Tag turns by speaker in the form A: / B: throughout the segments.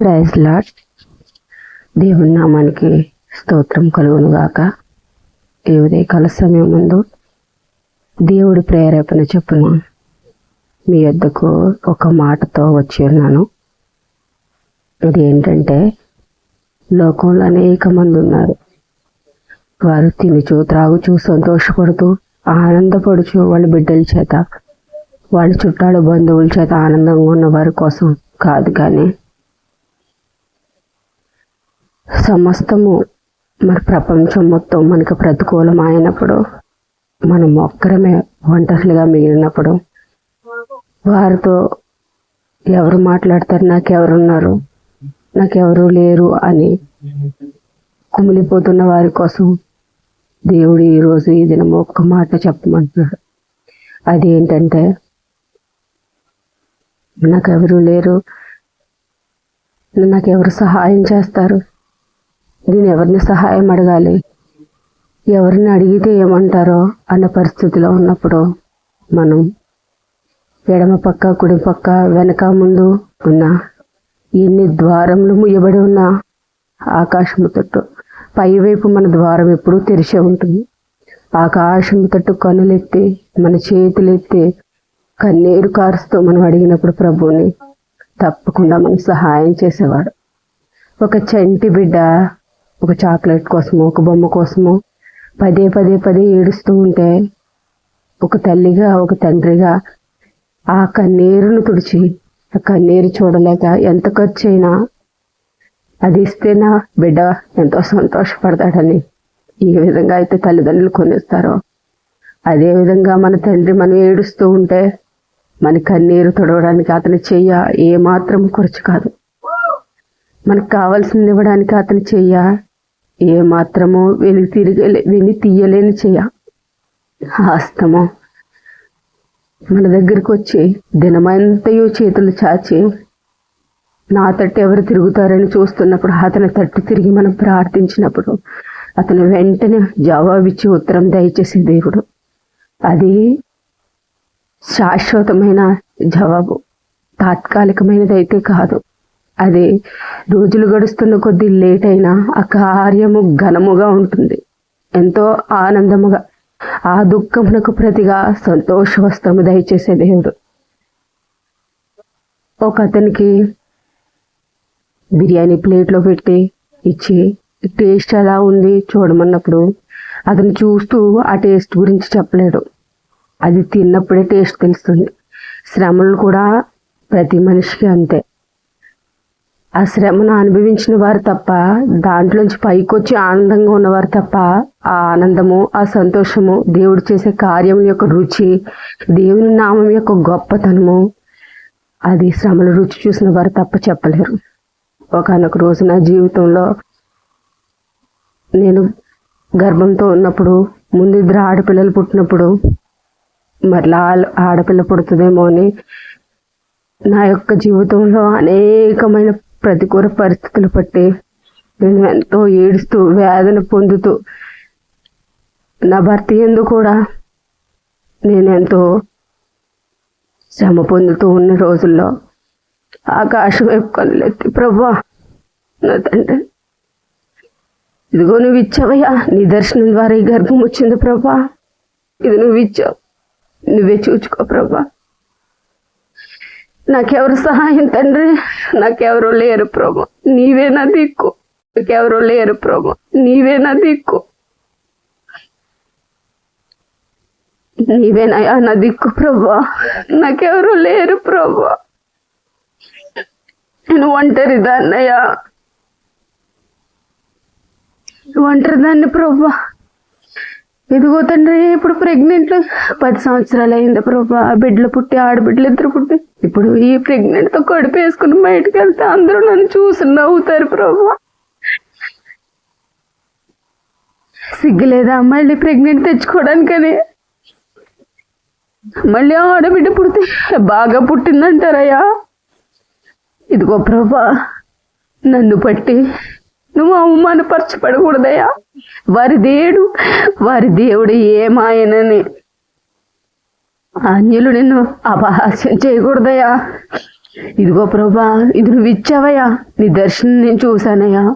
A: Praise lord. దేవుని నామానికి స్తోత్రం కలుగునుగాక. ఈ ఉదయకాల సమయం ముందు దేవుడి ప్రేరేపణ చొప్పున మీ వద్దకు ఒక మాటతో వచ్చి ఉన్నాను. అది ఏంటంటే లోకంలో అనేక మంది ఉన్నారు. వారు తినుచు త్రాగుచు సంతోషపడుతూ ఆనందపడుచు వాళ్ళ బిడ్డల చేత వాళ్ళ చుట్టాల బంధువుల చేత ఆనందంగా ఉన్న వారి కోసం కాదు కానీ సమస్తము మరి ప్రపంచం మొత్తం మనకు ప్రతికూలం అయినప్పుడు మనం ఒక్కరమే ఒంటరిగా మిగిలినప్పుడు వారితో ఎవరు మాట్లాడతారు నాకెవరున్నారు నాకెవరు లేరు అని కుమిలిపోతున్న వారి కోసం దేవుడు ఈరోజు ఈ దినం ఒక్క మాట చెప్పమంటున్నాడు. అదేంటంటే నాకెవరు లేరు నాకెవరు సహాయం చేస్తారు నేను ఎవరిని సహాయం అడగాలి? ఎవరిని అడిగితే ఏమంటారో అన్న పరిస్థితిలో ఉన్నప్పుడు మనం ఎడమ పక్క కుడి పక్క వెనక ముందు ఉన్న ఎన్ని ద్వారములు ముయ్యబడి ఉన్న ఆకాశము తట్టు పైవైపు మన ద్వారం ఎప్పుడూ తెరిచే ఉంటుంది. ఆకాశము తట్టు కనులెత్తి మన చేతులెత్తి కన్నీరు కారుస్తూ మనం అడిగినప్పుడు ప్రభువుని తప్పకుండా మనకు సహాయం చేసేవాడు. ఒక చంటి బిడ్డ ఒక చాక్లెట్ కోసమో ఒక బొమ్మ కోసమో పదే పదే పదే ఏడుస్తూ ఉంటే ఒక తల్లిగా ఒక తండ్రిగా ఆ కన్నీరును తుడిచి ఆ కన్నీరు చూడలేక ఎంత ఖర్చు అయినా అది ఇస్తే నా బిడ్డ ఎంతో సంతోషపడతాడని ఏ విధంగా అయితే తల్లిదండ్రులు కొనిస్తారో అదే విధంగా మన తండ్రి మనం ఏడుస్తూ ఉంటే మన కన్నీరు తుడవడానికి అతని చెయ్య ఏమాత్రం ఖర్చు కాదు. మనకు కావాల్సింది ఇవ్వడానికి అతని చెయ్య ఏ మాత్రమో తిరగలే తిరిగి తీయలేని చేయ. హస్తము మన దగ్గరికి వచ్చి దినమంతయు చేతులు చాచి నా తట్టు ఎవరు తిరుగుతారని చూస్తున్నప్పుడు అతని తట్టు తిరిగి మనం ప్రార్థించినప్పుడు అతను వెంటనే జవాబిచ్చి ఉత్తరం దయచేసి దేవుడు అది శాశ్వతమైన జవాబు తాత్కాలికమైనది అయితే కాదు. అది రోజులు గడుస్తున్న కొద్దీ లేట్ అయినా ఆ కార్యము ఘనముగా ఉంటుంది. ఎంతో ఆనందముగా ఆ దుఃఖమునకు ప్రతిగా సంతోష వస్త్రము దయచేసే దేవుడు. ఒక అతనికి బిర్యానీ ప్లేట్లో పెట్టి ఇచ్చి టేస్ట్ ఎలా ఉంది చూడమన్నప్పుడు అతను చూస్తూ ఆ టేస్ట్ గురించి చెప్పలేడు. అది తిన్నప్పుడే టేస్ట్ తెలుస్తుంది. శ్రమలు కూడా ప్రతి మనిషికి అంతే. ఆ శ్రమను అనుభవించిన వారు తప్ప దాంట్లోంచి పైకొచ్చి ఆనందంగా ఉన్నవారు తప్ప ఆ ఆనందము ఆ సంతోషము దేవుడు చేసే కార్యం యొక్క రుచి దేవుని నామం యొక్క గొప్పతనము అది శ్రమల రుచి చూసిన వారు తప్ప చెప్పలేరు. ఒకనొక రోజు నా జీవితంలో నేను గర్భంతో ఉన్నప్పుడు ముందు ఇద్దరు ఆడపిల్లలు పుట్టినప్పుడు మరలా ఆడపిల్ల పుడుతుందేమో అని నా యొక్క జీవితంలో అనేకమైన ప్రతికూల పరిస్థితులు పట్టి నేను ఎంతో ఏడుస్తూ వేదన పొందుతూ నా భర్త ఎందు కూడా నేను ఎంతో శ్రమ పొందుతూ ఉన్న రోజుల్లో ఆకాశం వైపు కళ్ళెత్తి ప్రభా నా తండ్రి ఇదిగో నువ్వు ఇచ్చావయ్యా నీ దర్శనం ద్వారా ఈ గర్భం వచ్చింది ప్రభా ఇది నువ్వు ఇచ్చావు నువ్వే చూచుకో ప్రభా నాకెవరు సహాయం తండ్రి? నాకెవరు లేరు ప్రభు. నీవే నా దిక్కు. నాకెవరు లేరు ప్రభు. నీవే నా దిక్కు. నీవేనయ్యా నా దిక్కు ప్రభా. నాకెవరు లేరు ప్రభా. నేను ఒంటరి దాన్నయ్యా ఒంటరి దాన్ని ప్రభా. ఇదిగో తండ్రి ఇప్పుడు ప్రెగ్నెంట్ పది సంవత్సరాలు అయింది ప్రభా. ఆ బిడ్డలు పుట్టి ఆడబిడ్డలు ఇద్దరు పుట్టి. ఇప్పుడు ఈ ప్రెగ్నెంట్తో కడుపు వేసుకుని బయటకు వెళ్తే అందరూ నన్ను చూసి నవ్వుతారు ప్రభు. సిగ్గులేదా మళ్ళీ ప్రెగ్నెంట్ తెచ్చుకోవడానికని? మళ్ళీ ఆడబిడ్డ పుడితే బాగా పుట్టిందంటారయ్యా. ఇదిగో ప్రభా నన్ను పట్టి నువ్వు అవమానపరచబడకూడదయ్యా. వారి దేవుడు వారి దేవుడు ఏమాయనని. అన్యులు నిన్ను అపహాస్యం చేయకూడదయ్యా. ఇదిగో ప్రభా ఇది నువ్వు ఇచ్చావయ్యా. నీ దర్శనం నేను చూశానయ్యా.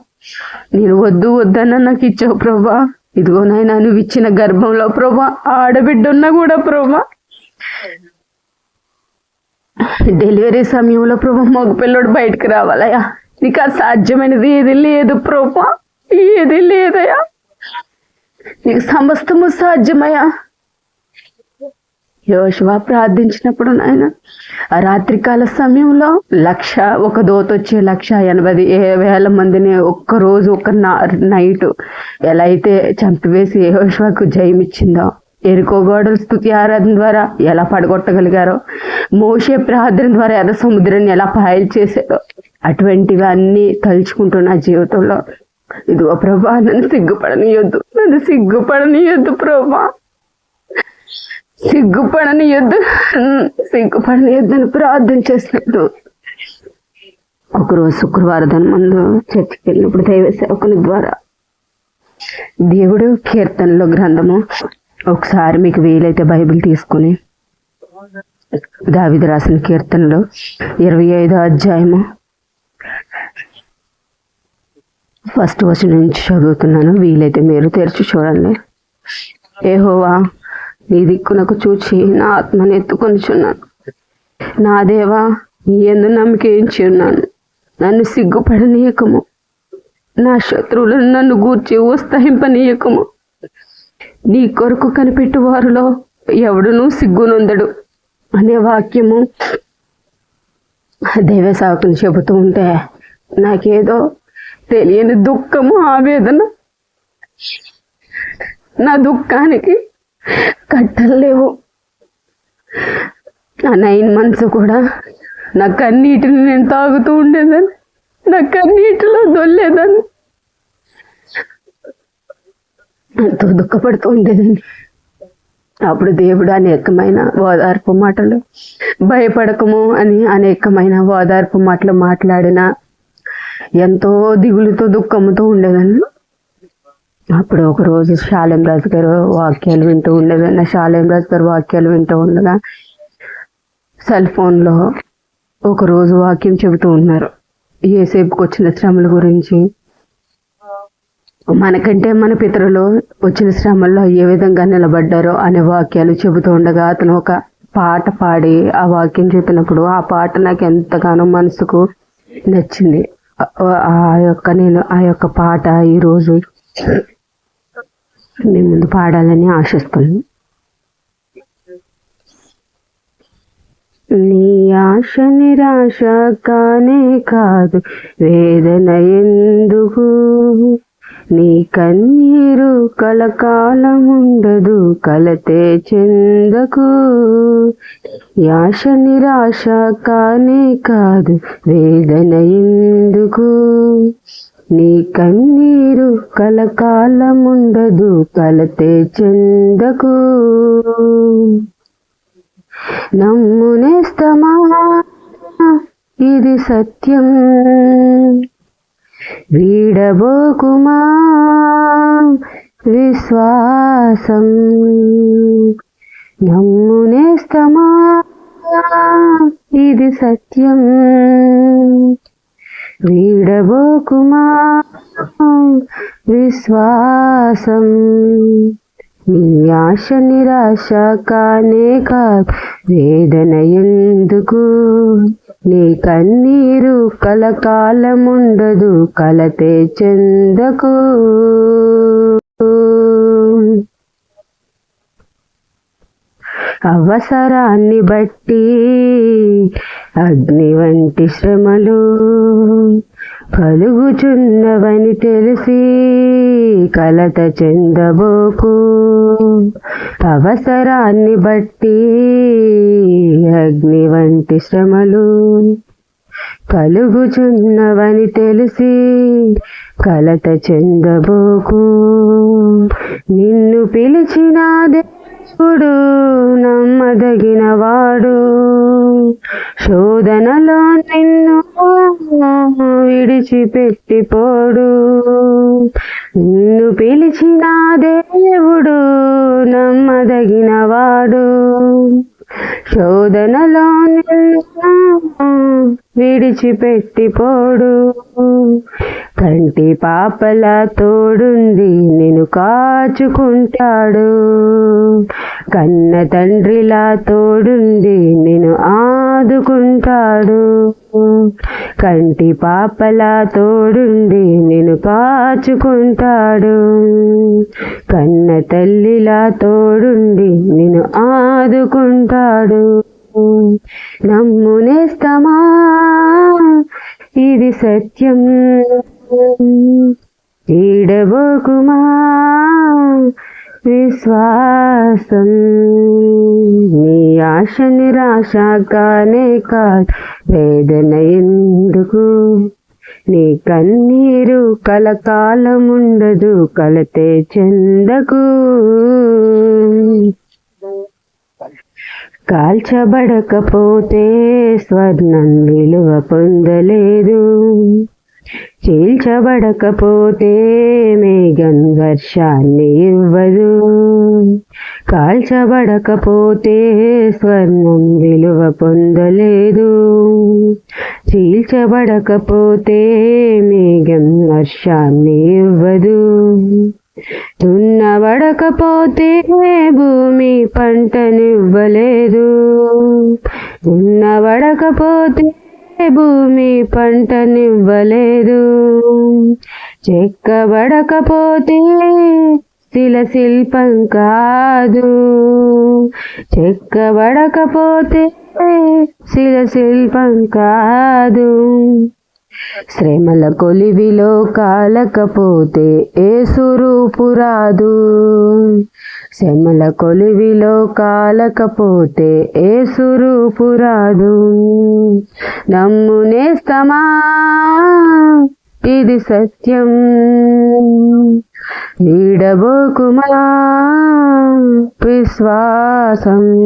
A: నేను వద్దు వద్దన్న నాకు ఇచ్చావు ప్రభా. ఇదిగో నాయనా నువ్వు ఇచ్చిన గర్భంలో ప్రభా ఆడబిడ్డ ఉన్నా కూడా ప్రభా. డెలివరీ సమయంలో ప్రభా మగ పిల్లోడు బయటకు రావాలయ్యా. నీకు అసాధ్యమైనది ఏది లేదు ప్రభా. ఏది లేదయ్యా. నీకు సమస్తము సాధ్యమయ్యా. యోశువ ప్రార్థించినప్పుడు నాయన రాత్రికాల సమయంలో లక్ష ఒక దోత వచ్చే లక్ష ఎనభై ఏ- వేల మందిని ఒక్క రోజు ఒక నైట్ ఎలా అయితే చంపివేసి యోశువకు జయమిచ్చిందో ఎరుకో గోడల స్థుతి ఆరాధన ద్వారా ఎలా పడగొట్టగలిగారో మోసే ప్రార్థన ద్వారా ఎర్ర సముద్రాన్ని ఎలా పాయలు చేశాడో అటువంటివి అన్నీ తలుచుకుంటూ నా జీవితంలో. ఇదిగో ప్రభా నన్ను సిగ్గుపడనియొద్దు నన్ను సిగ్గుపడనియొద్దు ప్రభా. సిగ్గుపడని యుద్ధ సిగ్గుపడని యుద్ధాన్ని ప్రార్థన చేసినప్పుడు ఒకరోజు శుక్రవారం దాని ముందు చర్చికి వెళ్ళినప్పుడు దైవ సేవకుని ద్వారా దేవుడు కీర్తనలో గ్రంథము ఒకసారి మీకు వీలైతే బైబిల్ తీసుకుని దావిది రాసిన కీర్తనలో ఇరవై ఐదో అధ్యాయము ఫస్ట్ వచ్చిన నుంచి చదువుతున్నాను. వీలైతే మీరు తెరిచి చూడండి. ఏహోవా నీ దిక్కునకు చూచి నా ఆత్మను ఎత్తుకొనిచున్నాను నా దేవా నీ ఎందు నమ్మకించి ఉన్నాను. నన్ను సిగ్గుపడనీయకము. నా శత్రువులను నన్ను గూర్చి ఉత్సహింపనీయకము. నీ కొరకు కనిపెట్టు వారిలో ఎవడునూ సిగ్గునొందడు అనే వాక్యము దైవ సాకులు చెబుతూ ఉంటే నాకేదో తెలియని దుఃఖము ఆవేదన. నా దుఃఖానికి కట్టలు లేవు ఆ నైన్ మంత్స్ కూడా నా కన్నీటిని నేను తాగుతూ ఉండేదాన్ని. నా కన్నీటిలో దొల్లేదాన్ని. ఎంతో దుఃఖపడుతూ ఉండేదాన్ని. అప్పుడు దేవుడు అనేకమైన ఓదార్పు మాటలు భయపడకము అని అనేకమైన ఓదార్పు మాటలు మాట్లాడిన ఎంతో దిగులుతో దుఃఖముతో ఉండేదాన్ని. అప్పుడు ఒకరోజు రాజు గారు వాక్యాలు వింటూ ఉండగా నా శాలేం రాజు గారు వాక్యాలు వింటూ ఉండగా సెల్ ఫోన్లో ఒకరోజు వాక్యం చెబుతూ ఉన్నారు. ఏసేపుకి వచ్చిన శ్రమల గురించి. మనకంటే మన పితరులు వచ్చిన శ్రమల్లో ఏ విధంగా నిలబడ్డారో అనే వాక్యాలు చెబుతూ ఉండగా అతను ఒక పాట పాడి ఆ వాక్యం చెప్పినప్పుడు ఆ పాట నాకు ఎంతగానో మనసుకు నచ్చింది. ఆ- ఆ యొక్క నేను ఆ యొక్క పాట ఈరోజు నేను ముందు పాడాలని ఆశిస్తున్నాను. నీ ఆశ నిరాశ కానే కాదు వేదన ఎందుకు? నీ కన్నీరు కలకాలం ఉండదు కలతే చెందకు. యాశ నిరాశ కానే కాదు వేదన ఎందుకు? నీ కన్నీరు కలకాలముండదు కలతే చెందకు. నమ్మునేస్తమా ఇది సత్యం. వీడబోకుమా విశ్వాసం. నమ్మునేస్తమా ఇది సత్యం. వీడబోకుమా? విశ్వాసం. నీ ఆశ నిరాశ కానే కాదు వేదన ఎందుకు? నీ కన్నీరు కలకాలముండదు కలతే చెందకు. అవసరాన్ని బట్టి అగ్ని వంటి శ్రమలు కలుగుచున్నవని తెలిసి కలత చెందబోకు. అవసరాన్ని బట్టి అగ్ని వంటి శ్రమలు కలుగుచున్నవని తెలిసి కలత చెందబోకు. నిన్ను పిలిచిన దేవుడు నమ్మదగిన వాడు శోధనలో నిన్ను విడిచిపెట్టిపోడు. నిన్ను పిలిచిన దేవుడు నమ్మదగిన వాడు శోధనలో నిన్ను విడిచిపెట్టిపోడు. కంటి పాపల తోడుంది నేను కాచుకుంటాడు. కన్న తండ్రిలా తోడుండి నేను ఆదుకుంటాడు. కంటి పాపలా తోడుండి నేను కాచుకుంటాడు. కన్న తల్లిలా తోడుండి నేను ఆదుకుంటాడు. నమ్మునేస్తమా? ఇది సత్యం. ఈడబోకుమా విశ్వాసం. నీ ఆశ నిరాశ కానే కాదు వేదన ఎందుకు? నీ కన్నీరు కలకాలముండదు కలతే చెందకు. కాల్చబడకపోతే స్వర్ణం విలువ పొందలేదు. చీల్చబడకపోతే మేఘం వర్షాన్ని ఇవ్వదు. కాల్చబడకపోతే స్వర్ణం విలువ పొందలేదు. చీల్చబడకపోతే మేఘం వర్షాన్ని ఇవ్వదు. దున్నబడకపోతే భూమి పంటనివ్వలేదు. దున్నబడకపోతే భూమి పంటనివ్వలేదు. చెక్కబడకపోతే శిల శిల్పం కాదు. చెక్కబడకపోతే శిల శిల్పం కాదు. శ్రమల కొలివిలో కాలకపోతే ఏ సురూపు రాదు. శ్రమల కొలివిలో కాలకపోతే ఏ సురూపు రాదు నమ్మునేస్తమా ఇది సత్యం. వీడబోకుమా విశ్వాసం.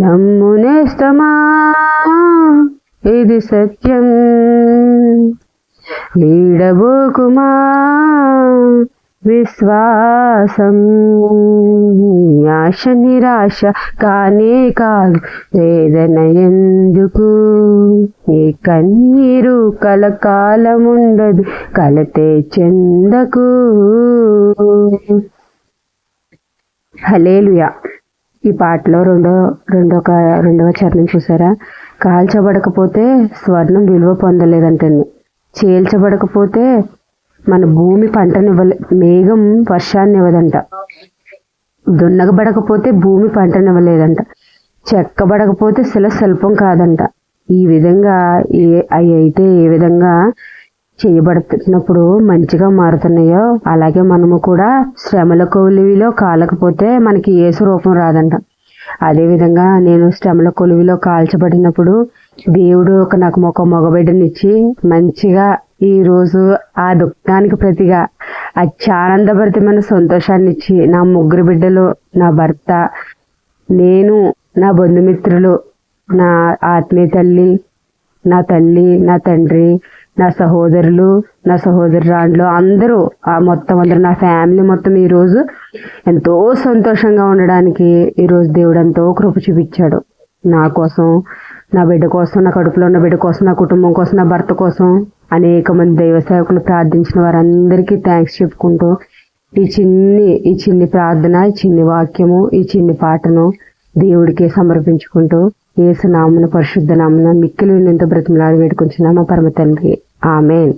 A: నమ్మునేస్తమా ఇది సత్యం. వీడబోకుమా విశ్వాసం. ఆశ నిరాశ కానే కాదు వేదన ఎందుకు? నీ కన్నీరు కలకాలముండదు కలతే చెందకు. హలేలుయా ఈ పాటలో రెండో రెండో రెండవ చరణం చూసారా? కాల్చబడకపోతే స్వర్ణం విలువ పొందలేదంటండి చేల్చబడకపోతే మన భూమి పంటనివ్వలే మేఘం వర్షాన్ని ఇవ్వదంట. దున్నగబడకపోతే భూమి పంటనివ్వలేదంట చెక్కబడకపోతే శిల శిల్పం కాదంట. ఈ విధంగా ఏ అవి అయితే ఏ విధంగా చేయబడుతున్నప్పుడు మంచిగా మారుతున్నాయో అలాగే మనము కూడా శ్రమల కొలివిలో కాలకపోతే మనకి ఏసు రూపం రాదంట. అదేవిధంగా నేను శ్రమల కొలివిలో కాల్చబడినప్పుడు దేవుడు ఒక నాకు ఒక మగబిడ్డనిచ్చి మంచిగా ఈరోజు ఆ దుఃఖానికి ప్రతిగా అత్యానందభరితమైన సంతోషాన్ని ఇచ్చి నా ముగ్గురు బిడ్డలు నా భర్త నేను నా బంధుమిత్రులు నా ఆత్మీయ తల్లి నా తల్లి నా తండ్రి నా సహోదరులు నా సహోదరురాండ్లు అందరూ ఆ మొత్తం అందరూ నా ఫ్యామిలీ మొత్తం ఈరోజు ఎంతో సంతోషంగా ఉండడానికి ఈరోజు దేవుడు ఎంతో కృప చూపించాడు. నా కోసం నా బిడ్డ కోసం నా కడుపులో ఉన్న బిడ్డ కోసం నా కుటుంబం కోసం నా భర్త కోసం. అనేక మంది దైవ సేవకులు ప్రార్థించిన వారందరికీ థ్యాంక్స్ చెప్పుకుంటూ ఈ చిన్ని ఈ చిన్ని ప్రార్థన ఈ చిన్ని వాక్యము ఈ చిన్ని పాటను దేవుడికి సమర్పించుకుంటూ ఏసు పరిశుద్ధ నామున మిక్కిలి నింత బ్రతిమలాడి వేడుకుంటున్నామా పరమ తండ్రి. ఆమెన్.